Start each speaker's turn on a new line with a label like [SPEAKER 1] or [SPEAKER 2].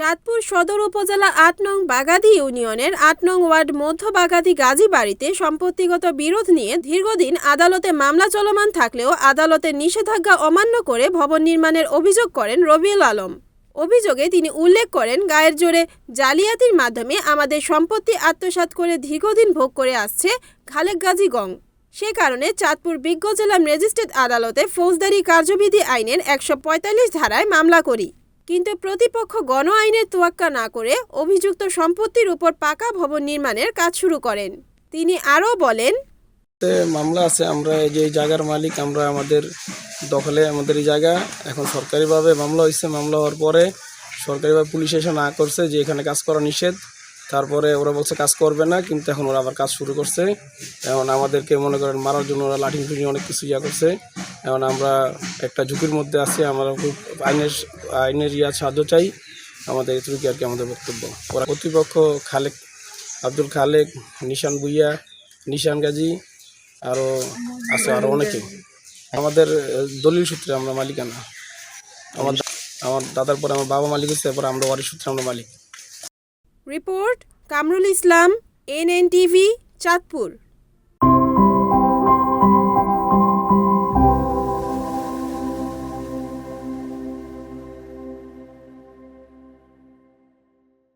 [SPEAKER 1] চাঁদপুর সদর উপজেলা আট নং বাগাদি ইউনিয়নের আট নং ওয়ার্ড মধ্য বাগাদি গাজী বাড়িতে সম্পত্তিগত বিরোধ নিয়ে দীর্ঘদিন আদালতে মামলা চলমান থাকলেও আদালতের নিষেধাজ্ঞা অমান্য করে ভবন নির্মাণের অভিযোগ করেন রবিউল আলম। অভিযোগে তিনি উল্লেখ করেন, গায়ের জোরে জালিয়াতির মাধ্যমে আমাদের সম্পত্তি আত্মসাৎ করে দীর্ঘদিন ভোগ করে আসছে খালেক গাজী গং। সে কারণে চাঁদপুর বিজ্ঞ জেলা ম্যাজিস্ট্রেট আদালতে ফৌজদারি কার্যবিধি আইনের একশো পঁয়তাল্লিশ ধারায় মামলা করি। কিন্তু প্রতিপক্ষ গণ আইনের তোয়াক্কা না করে অভিযুক্ত সম্পত্তির উপর পাকা ভবন নির্মাণের কাজ শুরু করেন। তিনি আরও বলেন
[SPEAKER 2] মামলা আছে, আমরা যে জায়গার মালিক, আমরা আমাদের দখলে আমাদের এই জায়গা। এখন সরকারিভাবে মামলা হয়েছে মামলা হওয়ার পরে সরকারিভাবে পুলিশ এসে না করছে যে এখানে কাজ করা নিষেধ। তারপরে ওরা বলছে কাজ করবে না, কিন্তু এখন ওরা আবার কাজ শুরু করছে। এখন আমাদেরকে মনে করেন মারার জন্য ওরা লাঠি ফুটি অনেক কিছু ইয়া করছে। এখন আমরা একটা ঝুঁকির মধ্যে আছি, আমরা খুব আইনের আইনের ইয়া সাহায্য চাই। আমাদের এটুকু আর কি আমাদের বক্তব্য। ওরা কর্তৃপক্ষ খালেক, আব্দুল খালেক, নিশান ভুইয়া, নিশান গাজী আরও আছে আরও অনেকে। আমাদের দলিল সূত্রে আমরা মালিকানা। আমার আমার দাদার পরে আমার বাবা মালিক হচ্ছে তারপরে আমরা ওয়ারিশ সূত্রে আমরা মালিক।
[SPEAKER 1] Report Kamrul Islam N N TV Chandpur.